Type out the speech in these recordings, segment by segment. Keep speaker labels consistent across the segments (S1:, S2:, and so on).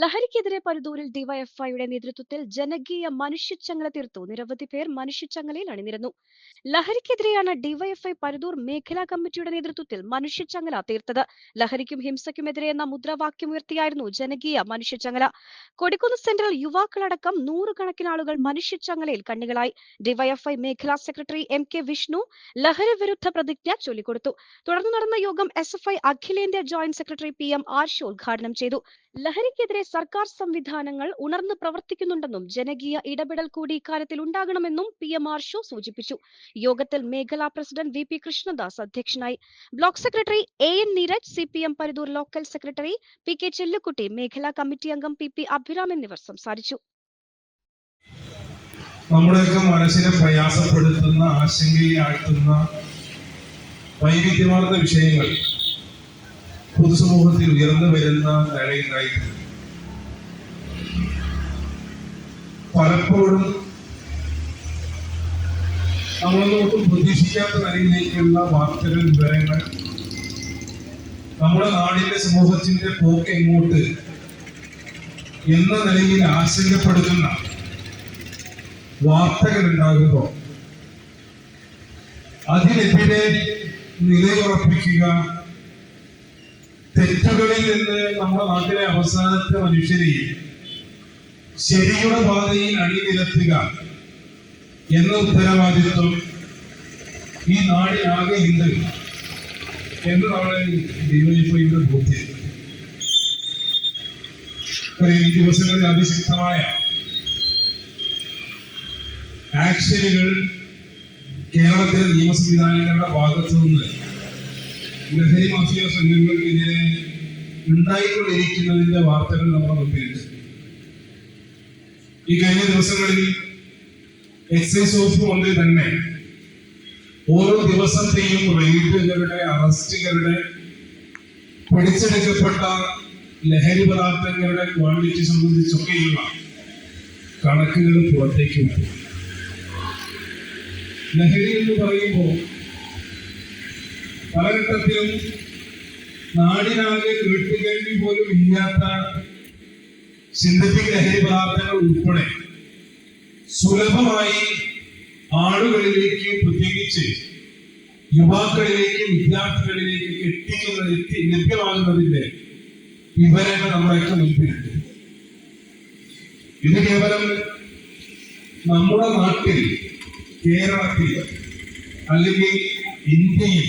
S1: ലഹരിക്കെതിരെ പരുതൂരിൽ ഡിവൈഎഫ്ഐയുടെ നേതൃത്വത്തിൽ ജനകീയ മനുഷ്യച്ചങ്ങല തീർത്തു. നിരവധി പേർ മനുഷ്യച്ചങ്ങലയിൽ അണിനിരന്നു. ലഹരിക്കെതിരെയാണ് ഡിവൈഎഫ്ഐ പരുതൂർ മേഖലാ കമ്മിറ്റിയുടെ നേതൃത്വത്തിൽ മനുഷ്യച്ചങ്ങല തീർത്തത്. ലഹരിക്കും ഹിംസയ്ക്കുമെതിരെ എന്ന മുദ്രാവാക്യം ഉയർത്തിയായിരുന്നു ജനകീയ മനുഷ്യച്ചങ്ങല. കൊടിക്കുന്ന് സെന്ററിൽ യുവാക്കളടക്കം നൂറുകണക്കിന് ആളുകൾ മനുഷ്യച്ചങ്ങലയിൽ കണ്ണികളായി. ഡിവൈഎഫ്ഐ മേഖലാ സെക്രട്ടറി എം കെ വിഷ്ണു ലഹരി വിരുദ്ധ പ്രതിജ്ഞ ചൊല്ലിക്കൊടുത്തു. തുടർന്ന് നടന്ന യോഗം എസ് എഫ് ഐ അഖിലേന്ത്യാ joint secretary P M Arsha ഉദ്ഘാടനം ചെയ്തു. ലഹരിക്കെതിരെ സർക്കാർ സംവിധാനങ്ങൾ ഉണർന്ന് പ്രവർത്തിക്കുന്നുണ്ടെന്നും ജനകീയ ഇടപെടൽ കൂടി ഇക്കാര്യത്തിൽ ഉണ്ടാകണമെന്നും പി എം ആർ ഷോ സൂചിപ്പിച്ചു. യോഗത്തിൽ മേഖലാ പ്രസിഡന്റ് വി പി കൃഷ്ണദാസ് അധ്യക്ഷനായി. Block secretary A N Neeraj C P M Parithur local secretary P K Chellukutty മേഖലാ കമ്മിറ്റി അംഗം പി പി അഭിരാം എന്നിവർ സംസാരിച്ചു.
S2: നമ്മുടെയൊക്കെ മനസ്സിനെ പ്രയാസപ്പെടുത്തുന്ന ആശങ്കയാഴ്ത്തുന്ന വൈവിധ്യമാർന്ന വിഷയങ്ങൾ പൊതുസമൂഹത്തിൽ ഉയർന്നു വരുന്ന നിലയുണ്ടായിട്ടുണ്ട് പലപ്പോഴും നമ്മളൊന്നും പ്രതീക്ഷിക്കാത്ത നിലയിലേക്കുള്ള വാർത്തകൾ വിവരങ്ങൾ നമ്മുടെ നാടിന്റെ സമൂഹത്തിന്റെ പോക്ക് എങ്ങോട്ട് എന്ന നിലയിൽ ആശങ്കപ്പെടുത്തുന്ന വാർത്തകൾ ഉണ്ടാകുമ്പോൾ അതിനെതിരെ നിലയുറപ്പിക്കുക തെറ്റുകളിൽ നിന്ന് നമ്മുടെ നാട്ടിലെ അവസാനത്തെ മനുഷ്യരെയും ശരിയുടെ പാതയിൽ അണിനിരത്തുക എന്ന ഉത്തരവാദിത്വം ഈ നാടിനാകെ ഉണ്ട് എന്നതാണ് ഡിവൈഎഫ്ഐയുടെ ബോധ്യം. ഈ ദിവസങ്ങളിൽ അതിശക്തമായ ആക്ഷനുകൾ കേരളത്തിലെ നിയമ സംവിധാനങ്ങളുടെ ഭാഗത്തു നിന്ന് ലഹരി മാഫിയ സംഘങ്ങൾക്കെതിരെ ഉണ്ടായിക്കൊണ്ടിരിക്കുന്നതിന്റെ വാർത്തകൾ നമ്മുടെ മുമ്പിലുണ്ട്. ഈ കഴിഞ്ഞ ദിവസങ്ങളിൽ എക്സൈസ് ഓഫ് കൊണ്ട് തന്നെ ഓരോ ദിവസത്തെയും റെയ്ഡുകളുടെ അറസ്റ്റുകളുടെ പിടിച്ചെടുക്കപ്പെട്ട ലഹരി പദാർത്ഥങ്ങളുടെ ക്വാണ്ടിറ്റി സംബന്ധിച്ചൊക്കെയുള്ള കണക്കുകൾ പുറത്തേക്ക് വരും ലഹരി എന്ന് പറയുമ്പോൾ പലഘട്ടത്തിലും നാടിനാകെ കേട്ടുകേൾവി പോലും ഇല്ലാത്ത സിന്തറ്റിക് ലഹരി പദാർത്ഥങ്ങൾ ഉൾപ്പെടെ. സുലഭമായി ആളുകളിലേക്ക് പ്രത്യേകിച്ച് യുവാക്കളിലേക്ക് വിദ്യാർത്ഥികളിലേക്ക് എത്തിക്കുന്നത് എത്തി ലഭ്യമാകുന്നതിന്റെ വിവരങ്ങൾ നമ്മളൊക്കെ മുൻപിലുണ്ട് ഇത് കേവലം നമ്മുടെ നാട്ടിൽ കേരളത്തിൽ അല്ലെങ്കിൽ ഇന്ത്യയിൽ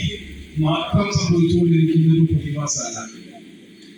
S2: മാത്രം സംഭവിച്ചുകൊണ്ടിരിക്കുന്ന ഒരു പ്രതിഭാസമല്ല.